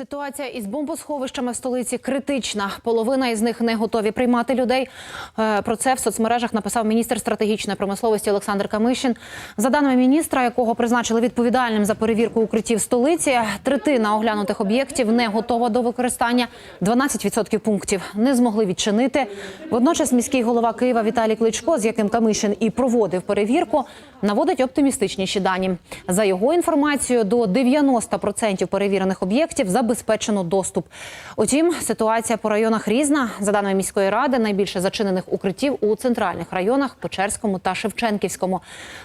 Ситуація із бомбосховищами в столиці критична. Половина із них не готові приймати людей. Е, Про це в соцмережах написав міністр стратегічної промисловості Олександр Камишин. За даними міністра, якого призначили відповідальним за перевірку укриттів столиці, третина оглянутих об'єктів не готова до використання. 12% пунктів не змогли відчинити. Водночас міський голова Києва Віталій Кличко, з яким Камишин і проводив перевірку, наводить оптимістичніші дані. За його інформацією, до 90% перевірених об'єктів забезпечено доступ. Утім, ситуація по районах різна. За даними міської ради, найбільше зачинених укриттів у центральних районах Печерському та Шевченківському.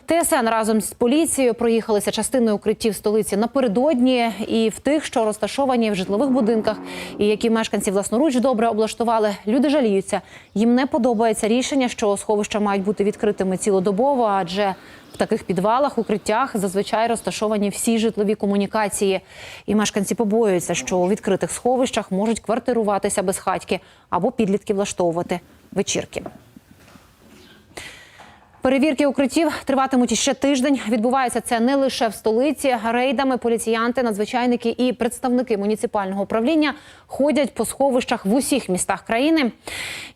ТСН разом з поліцією проїхалися частиною укриттів столиці напередодні і в тих, що розташовані в житлових будинках, і які мешканці власноруч добре облаштували. Люди жаліються. Їм не подобається рішення, що сховища мають бути відкритими цілодобово, адже в таких підвалах, укриттях зазвичай розташовані всі житлові комунікації. І мешканці побоюються, що у відкритих сховищах можуть квартируватися безхатьки або підлітки влаштовувати вечірки. Перевірки укриттів триватимуть ще тиждень. Відбувається це не лише в столиці. Рейдами поліціянти, надзвичайники і представники муніципального управління ходять по сховищах в усіх містах країни.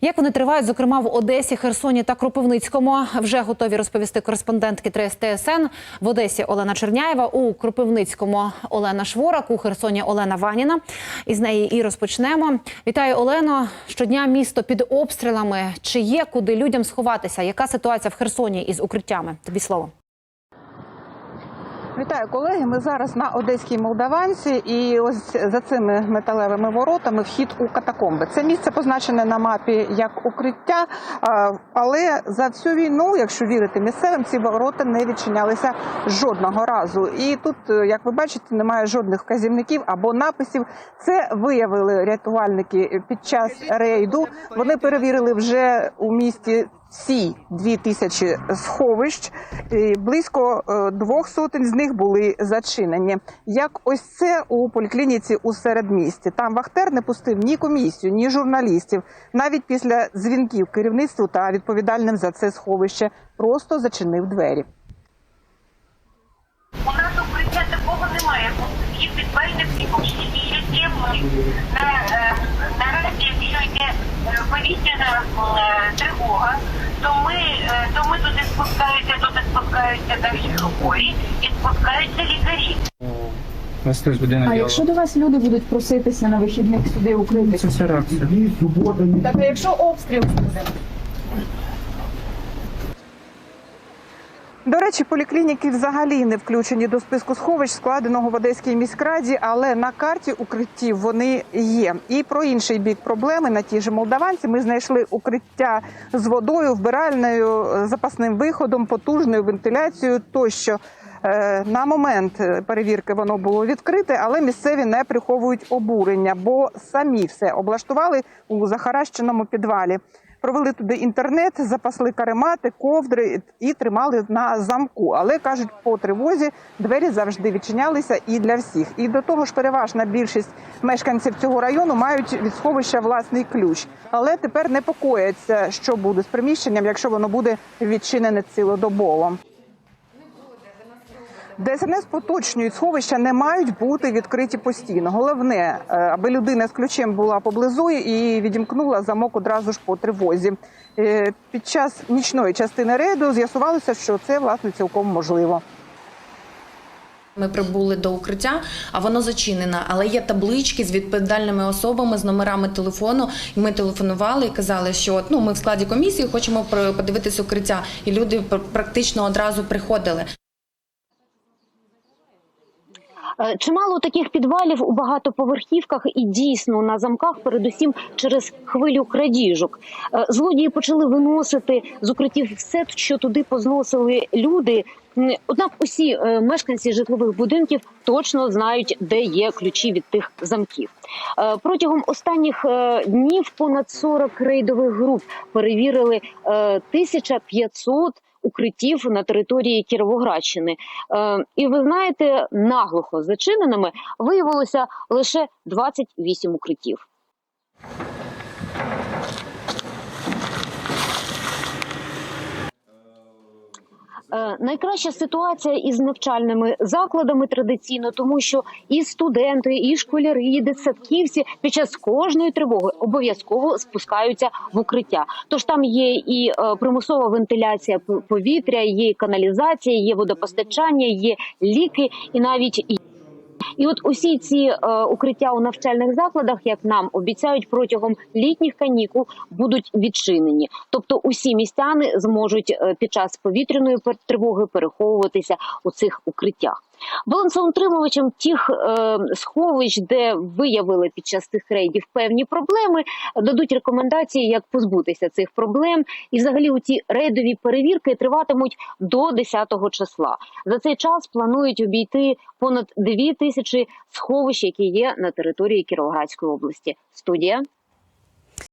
Як вони тривають, зокрема в Одесі, Херсоні та Кропивницькому, вже готові розповісти кореспондентки ТСТСН в Одесі Олена Черняєва, у Кропивницькому Олена Шворак, у Херсоні Олена Ваніна. Із неї і розпочнемо. Вітаю, Олено. Щодня місто під обстрілами. Чи є куди людям сховатися? Яка ситуація в Херсоні із укриттями? Тобі слово. Вітаю, колеги. Ми зараз на Одеській Молдаванці, і ось за цими металевими воротами вхід у катакомби. Це місце позначене на мапі як укриття, але за всю війну, якщо вірити місцевим, ці ворота не відчинялися жодного разу. І тут, е, як ви бачите, немає жодних вказівників або написів. Це виявили рятувальники під час рейду. Вони перевірили вже у місті. Всі дві тисячі сховищ, близько е, двох сотень з них були зачинені. Як ось це у поліклініці у середмісті. Там Вахтер не пустив ні комісію, ні журналістів. Навіть після дзвінків керівництву та відповідальним за це сховище просто зачинив двері. У нас укриття такого немає. Є підвальне приміщення, ми на, е, наразі, йде е, повітряна тривога, то ми, е, то ми туди спускаються, туди спускаються наші хворі і спускаються лікарі. У нас теж година А якщо до вас люди будуть проситися на вихідних сюди укритися? Це вся реакція. Так а якщо обстріл буде? До речі, поліклініки взагалі не включені до списку сховищ, складеного в Одеській міськраді, але на карті укриттів вони є. І про інший бік проблеми на тій же Молдаванці ми знайшли укриття з водою, вбиральною, запасним виходом, потужною вентиляцією тощо. Е, На момент е, перевірки воно було відкрите, але місцеві не приховують обурення, бо самі все облаштували у захаращеному підвалі. Провели туди інтернет, запасли каремати, ковдри і тримали на замку. Але кажуть, по тривозі двері завжди відчинялися і для всіх. І до того ж, переважна більшість мешканців цього району мають від сховища власний ключ. Але тепер непокояться, що буде з приміщенням, якщо воно буде відчинене цілодобово. ДСНС поточнюють сховища не мають бути відкриті постійно. Головне, е, аби людина з ключем була поблизу і відімкнула замок одразу ж по тривозі. Е, Під час нічної частини рейду з'ясувалося, що це власне цілком можливо. Ми прибули до укриття, а воно зачинено. Але є таблички з відповідальними особами з номерами телефону. І ми телефонували і казали, що ну ми в складі комісії хочемо подивитись укриття. І люди практично одразу приходили. Е, Чимало таких підвалів у багатоповерхівках і дійсно на замках, передусім через хвилю крадіжок. Е, Злодії почали виносити з укриттів все, що туди позносили люди. Однак усі е, мешканці житлових будинків точно знають, де є ключі від тих замків. Протягом останніх днів понад 40 рейдових груп перевірили е, 1500 укриттів на території Кіровоградщини. Е, І ви знаєте, наглухо зачиненими виявилося лише 28 укриттів. Найкраща ситуація із навчальними закладами традиційно, тому що і студенти, і школяри, і дитсадківці під час кожної тривоги обов'язково спускаються в укриття. Тож там є і е, примусова вентиляція повітря, є каналізація, є водопостачання, є ліки і навіть і от усі ці е, укриття у навчальних закладах, як нам обіцяють, протягом літніх канікул будуть відчинені. Тобто усі містяни зможуть е, під час повітряної тривоги переховуватися у цих укриттях. Балансоутримувачам тих е, сховищ, де виявили під час цих рейдів певні проблеми, дадуть рекомендації, як позбутися цих проблем. І взагалі у ці рейдові перевірки триватимуть до 10 числа. За цей час планують обійти понад 2 тисячі сховищ, які є на території Кіровоградської області. Студія.